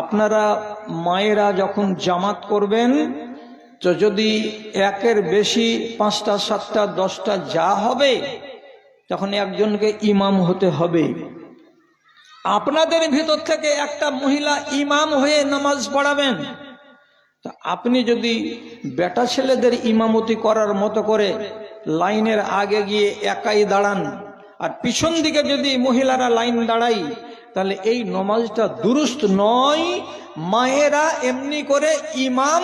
আপনারা মায়েরা যখন জামাত করবেন, তো যদি একের বেশি পাঁচটা, সাতটা, দশটা যা হবে, তখন একজনকে ইমাম হতে হবে। আপনাদের ভিতর থেকে একটা মহিলা ইমাম হয়ে নামাজ পড়াবেন। তা আপনি যদি বেটা ছেলেদের ইমামতি করার মতো করে লাইনের আগে গিয়ে একাই দাঁড়ান, আর পিছন দিকে যদি মহিলারা লাইন দাঁড়াই তাহলে এই নমাজটা দুরুস্ত নয়। মায়েরা এমনি করে ইমাম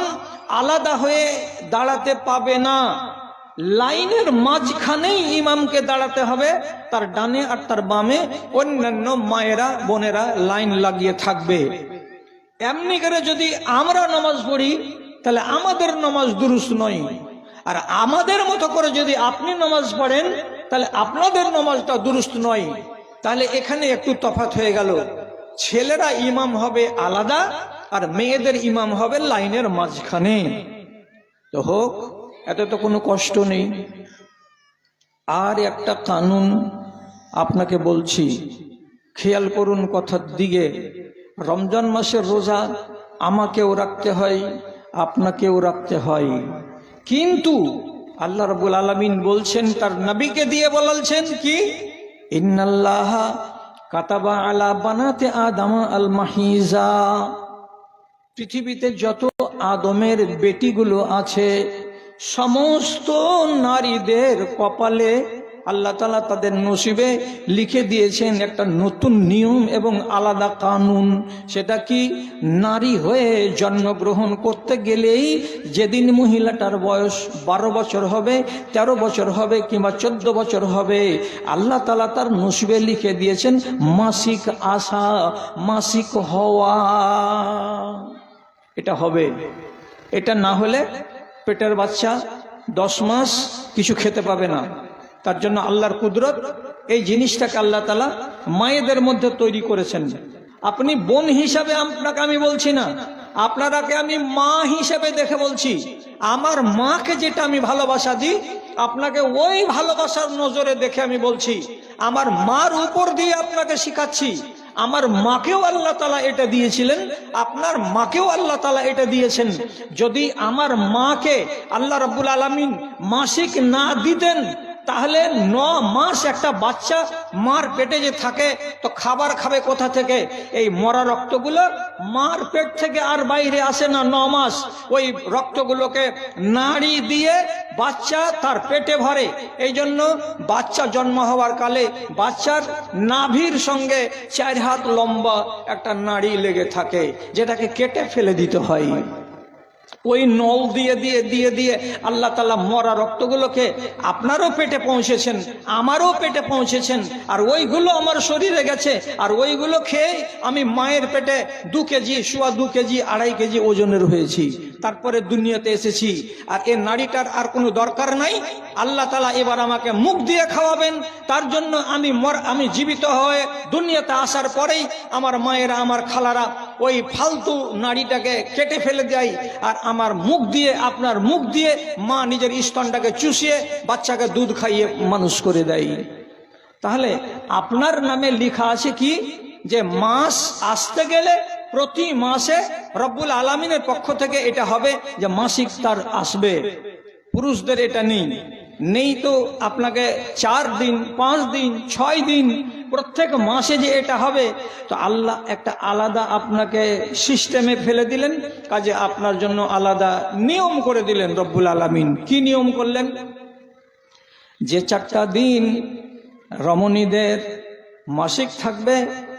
আলাদা হয়ে দাঁড়াতে পাবে না। লাইনের মাঝখানেই ইমামকে দাঁড়াতে হবে, তার ডানে আর তার বামে অন্যান্য মায়েরা, বোনেরা লাইন লাগিয়ে থাকবে। এমনি করে যদি আমরা নামাজ পড়ি, তাহলে আমাদের নামাজ দুরুস্ত নয়। আর আমাদের মতো করে যদি আপনি নামাজ পড়েন, তাহলে আপনাদের নামাজটা দুরুস্ত নয়। তাহলে এখানে একটু তফাত হয়ে গেল। ছেলেরা ইমাম হবে আলাদা আর মেয়েদের ইমাম হবে লাইনের মাঝখানে। তো হোক, এত তো কোনো কষ্ট নেই। আর একটা কানুন আপনাকে বলছি, খেয়াল করুন কথার দিকে। রমজান মাসের রোজা আমাকেও রাখতে হয়, আপনাকেও রাখতে হয়। কিন্তু আল্লাহ রবুল আলমিন বলছেন, তার নবীকে দিয়ে বলালছেন কি? ইন্নাল্লাহ কাতাবা আলা বানাতে আদামা আল মাহিজা পৃথিবীতে যত আদমের বেটিগুলো আছে, সমস্ত নারীদের কপালে আল্লাহ তালা তাদের নসিবে লিখে দিয়েছেন একটা নতুন নিয়ম এবং আলাদা কানুন। সেটা কি? নারী হয়ে জন্মগ্রহণ করতে গেলেই যেদিন মহিলাটার বয়স বারো বছর হবে ১৩ বছর হবে কিংবা চোদ্দ বছর হবে, আল্লাহ তালা তার নসিবে লিখে দিয়েছেন মাসিক আশা, মাসিক হওয়া। এটা হবে। এটা না হলে পেটের বাচ্চা দশ মাস কিছু খেতে পাবে না। তার জন্য আল্লাহর কুদরত এই জিনিসটাকে আল্লাহ তালা মায়েদের মধ্যে তৈরি করেছেন। আপনি বোন হিসাবে আপনাকে আমি বলছি না, আপনারাকে আমি মা হিসেবে দেখে বলছি। আমার মাকে যেটা আমি ভালোবাসা দিই, আপনাকে ওই ভালোবাসার নজরে দেখে আমি বলছি। আমার মার উপর দিয়ে আপনাকে শিখাচ্ছি, আমার মাকেও আল্লাহ তালা এটা দিয়েছিলেন, আপনার মাকেও আল্লাহ তালা এটা দিয়েছেন। যদি আমার মাকে আল্লাহ রব্বুল আলমিন মাসিক না দিতেন তাহলে ন মাস একটা বাচ্চা মার পেটে যে থাকে, তো খাবার খাবে কোথা থেকে? এই মরা রক্তগুলো মার পেট থেকে আর বাইরে আসে না ন মাস। ওই রক্তগুলোকে নাড়ি দিয়ে বাচ্চা তার পেটে ভরে। এই জন্য বাচ্চা জন্ম হওয়ার কালে বাচ্চার নাভির সঙ্গে চার হাত লম্বা একটা নাড়ি লেগে থাকে, যেটাকে কেটে ফেলে দিতে হয়। ওই নল দিয়ে দিয়ে দিয়ে দিয়ে আল্লাহ তালা মরা রক্তগুলোকে আপনারও পেটে পৌঁছেছেন, আমারও পেটে পৌঁছেছেন, আর ওইগুলো আমার শরীরে গেছে, আর ওইগুলো খেয়ে আমি মায়ের পেটে দু কেজি, সোয়া দু কেজি, আড়াই কেজি ওজনের হয়েছি। তারপরে দুনিয়াতে এসেছি। আর এ নাড়িটার আর কোনো দরকার নাই। আল্লাহ তালা এবার আমাকে মুখ দিয়ে খাওয়াবেন। তার জন্য আমি মর, আমি জীবিত হয়ে দুনিয়াতে আসার পরেই আমার মায়েরা, আমার খালারা ওই ফালতু নাড়িটাকে কেটে ফেলে দেয়। আর আমার মুখ দিয়ে, আপনার মুখ দিয়ে মা নিজের স্তনটাকে চুষিয়ে বাচ্চাকে দুধ খাইয়ে মানুষ করে দেয়। তাহলে আপনার নামে লেখা আছে কি? যে মাস আসতে গেলে প্রতি মাসে রব্বুল আলমিনের পক্ষ থেকে এটা হবে যে মাসিক তার আসবে। পুরুষদের এটা নেই। নেই তো আপনাকে চার দিন, পাঁচ দিন, ছয় দিন, প্রত্যেক মাসে যে এটা হবে, তো আল্লাহ একটা আলাদা আপনাকে সিস্টেমে ফেলে দিলেন, কাজে আপনার জন্য আলাদা নিয়ম করে দিলেন রব্বুল আলমিন। কি নিয়ম করলেন? যে চারটা দিন রমণীদের মাসিক থাকবে,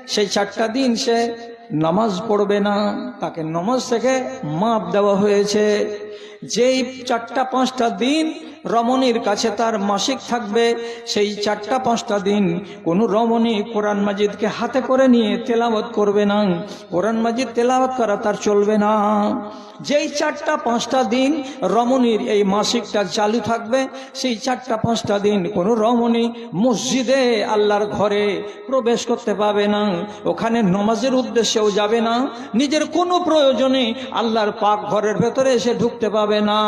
সেই চারটা দিন সে নামাজ পড়বে না তাকে নামাজ থেকে মাপ দেওয়া হয়েছে। যেই চারটা পাঁচটা দিন রমণীর কাছে তার মাসিক থাকবে, সেই চারটা পাঁচটা দিন কোনো রমণী কোরআন মাজিদকে হাতে করে নিয়ে তেলাওয়াত করবে না। কোরআন মাজিদ তেলাওয়াত করা তার চলবে না। যেই চারটা পাঁচটা দিন রমণীর এই মাসিকটা চালু থাকবে, সেই চারটা পাঁচটা দিন কোনো রমণী মসজিদে আল্লাহর ঘরে প্রবেশ করতে পাবে না। ওখানে নমাজের উদ্দেশ্যেও যাবে না। নিজের কোনো প্রয়োজনে আল্লাহর পাক ঘরের ভেতরে এসে ঢুকতে পাবে না।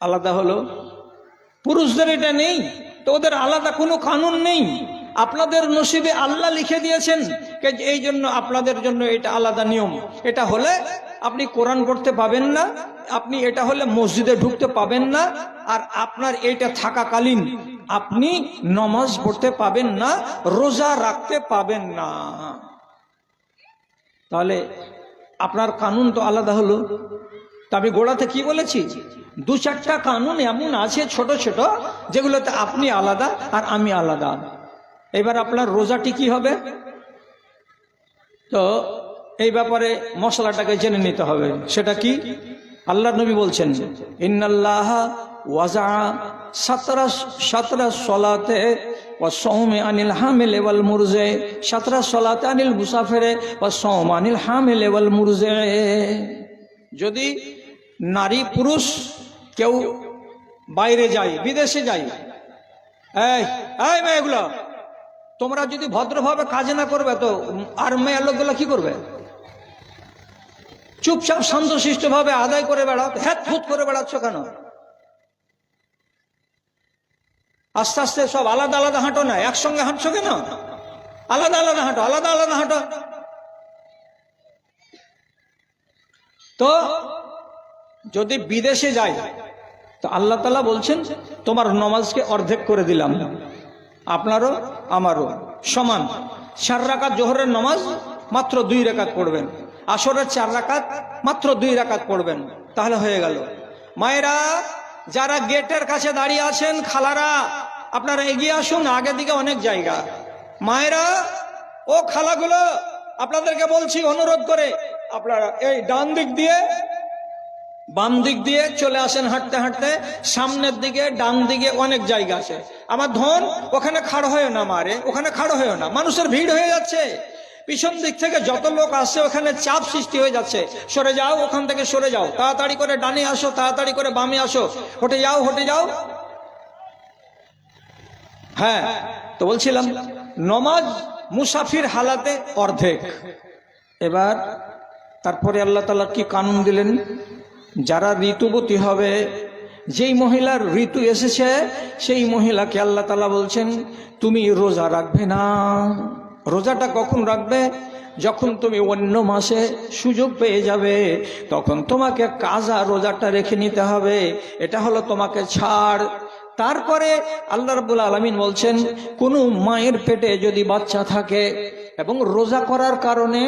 আলাদা হলো। পুরুষদের এটা নেই, তো ওদের আলাদা কোনো কানুন নেই। আপনাদের নসিবে আল্লাহ লিখে দিয়েছেন এই জন্য আপনাদের জন্য এটা আলাদা নিয়ম। এটা হলে আপনি কোরআন পড়তে পাবেন না, আপনি এটা হলে মসজিদে ঢুকতে পাবেন না, আর আপনার এটা থাকাকালীন আপনি নমাজ পড়তে পাবেন না, রোজা রাখতে পাবেন না। তাহলে আপনার কানুন তো আলাদা হলো। আমি গোড়াতে কি বলেছি? দু চারটা কানুন এমন আছে ছোট ছোট, যেগুলোতে আপনি আলাদা আর আমি আলাদা। এবার আপনার রোজাটি কি হবে? তো এই ব্যাপারে মশলাটাকে জেনে নিতে হবে। সেটা কি? আল্লাহ নবী বলছেন, ইন্নাল্লাহ ওয়াজা সাতরা সাতরা সলাতে ও সৌমে আনিল হামিল এওয়াল মুরজে, সাতরা সলাতে আনিল মুসাফেরে ও সৌম আনিল হামিল এওয়াল মুরজে। যদি নারী, পুরুষ, কেউ বাইরে যায়, বিদেশে যায়। এই মেয়েগুলো, তোমরা যদি ভদ্রভাবে কাজ না করবে তো আর মেয়ের লোকগুলো কি করবে? চুপচাপ শান্তশিষ্ট ভাবে আদায় করে বেড়াও হ্যাত ফুত করে বেড়াচ্ছ কেন? আস্তে আস্তে সব আলাদা আলাদা হাঁটো না, একসঙ্গে হাঁটছো কেন? আলাদা আলাদা হাঁটো, আলাদা আলাদা হাঁটো। তো যদি বিদেশে যায় তো আল্লাহ তালা বলছেন, তোমার নমাজকে অর্ধেক করে দিলাম। আপনারও, আমারও। সমান। চার রাকাত জোহরের নমাজ মাত্র দুই রাকাত পড়বেন। আসরের চার রাকাত মাত্র দুই রাকাত পড়বেন। তাহলে হয়ে গেল। মায়েরা, যারা গেটের কাছে দাঁড়িয়ে আছেন, খালারা, আপনারা এগিয়ে আসুন, আগে দিকে অনেক জায়গা। মায়েরা, ও খালাগুলো, আপনাদেরকে বলছি, অনুরোধ করে, আপনারা এই ডান দিক দিয়ে বাম দিক দিয়ে চলে আসেন হাঁটতে হাঁটতে, সামনের দিকে, ডান দিকে অনেক জায়গা আছে। আমার ধন ওখানে খাড় হয়েও না মারে ওখানে খাড় হয়েও না। মানুষের ভিড় হয়ে যাচ্ছে। পিছন দিক থেকে যত লোক আসছে, ওখানে চাপ সৃষ্টি হয়ে যাচ্ছে। সরে যাও, ওখান থেকে সরে যাও। তাড়াতাড়ি করে ডানে আসো, তাড়াতাড়ি করে বামে আসো। হটে যাও হটে যাও। হ্যাঁ তো বলছিলাম, নমাজ মুসাফির হালাতে অর্ধেক। এবার তারপরে আল্লাহ তালা কি কানুন দিলেন? যারা ঋতুবতী হবে, যেই মহিলার ঋতু এসেছে, সেই মহিলাকে আল্লাহ তালা বলছেন, তুমি রোজা রাখবে না। রোজাটা কখন রাখবে? যখন তুমি অন্য মাসে সুযোগ পেয়ে যাবে, তখন তোমাকে কাজা রোজাটা রেখে নিতে হবে। এটা হলো তোমাকে ছাড়। তারপরে আল্লাহ রাব্বুল আলমিন বলছেন, কোনো মায়ের পেটে যদি বাচ্চা থাকে এবং রোজা করার কারণে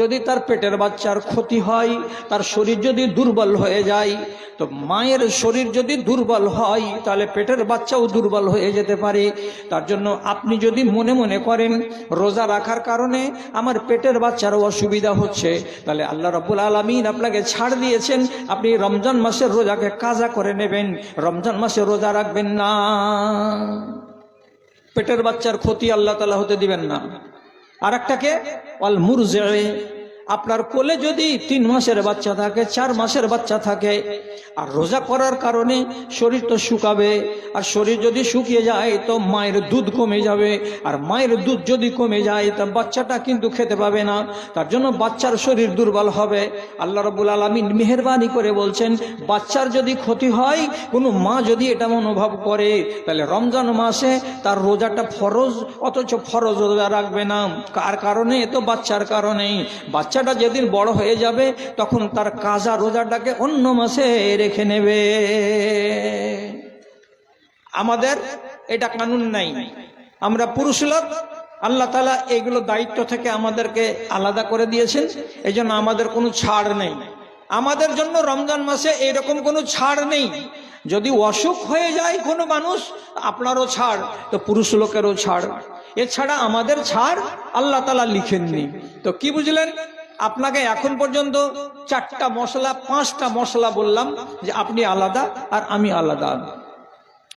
যদি তার পেটের বাচ্চার ক্ষতি হয়, তার শরীর যদি দুর্বল হয়ে যায়, তো মায়ের শরীর যদি দুর্বল হয়, তাহলে পেটের বাচ্চাও দুর্বল হয়ে যেতে পারে। তার জন্য আপনি যদি মনে মনে করেন, রোজা রাখার কারণে আমার পেটের বাচ্চারও অসুবিধা হচ্ছে, তাহলে আল্লাহ রাব্বুল আলমিন আপনাকে ছাড় দিয়েছেন, আপনি রমজান মাসের রোজাকে কাজা করে নেবেন। রমজান মাসে রোজা রাখবেন না। পেটের বাচ্চার ক্ষতি আল্লাহ তালা হতে দিবেন না। আর একটাকে অল মুরজে আপনার কোলে যদি তিন মাসের বাচ্চা থাকে, চার মাসের বাচ্চা থাকে, আর রোজা করার কারণে শরীর তো শুকাবে, আর শরীর যদি শুকিয়ে যায় তো মায়ের দুধ কমে যাবে, আর মায়ের দুধ যদি কমে যায় তা বাচ্চাটা কিন্তু খেতে পাবে না, তার জন্য বাচ্চার শরীর দুর্বল হবে। আল্লাহ রবুল আলমিন মেহরবানি করে বলছেন, বাচ্চার যদি ক্ষতি হয়, কোনো মা যদি এটা অনুভব করে, তাহলে রমজান মাসে তার রোজাটা ফরজ, অথচ ফরজ রোজা রাখবে না। কার কারণে? তো বাচ্চার কারণেই। বাচ্চাটা যেদিন বড় হয়ে যাবে, তখন তার কাজা রোজাটাকে অন্য মাসে রেখে নেবে। আমাদের এটা কানুন নাই। আমরা পুরুষ লোক, আল্লাহ তালা এগুলো দায়িত্ব থেকে আমাদেরকে আলাদা করে দিয়েছেন এই আমাদের কোনো ছাড় নেই। আমাদের জন্য রমজান মাসে এরকম কোনো ছাড় নেই। যদি অসুখ হয়ে যায় কোনো মানুষ, আপনারও ছাড়, তো পুরুষ লোকেরও ছাড়। এছাড়া আমাদের ছাড় আল্লাহ তালা লিখেননি। তো কি বুঝলেন? আপনাকে এখন পর্যন্ত চারটা মশলা পাঁচটা মশলা বললাম যে আপনি আলাদা আর আমি আলাদা।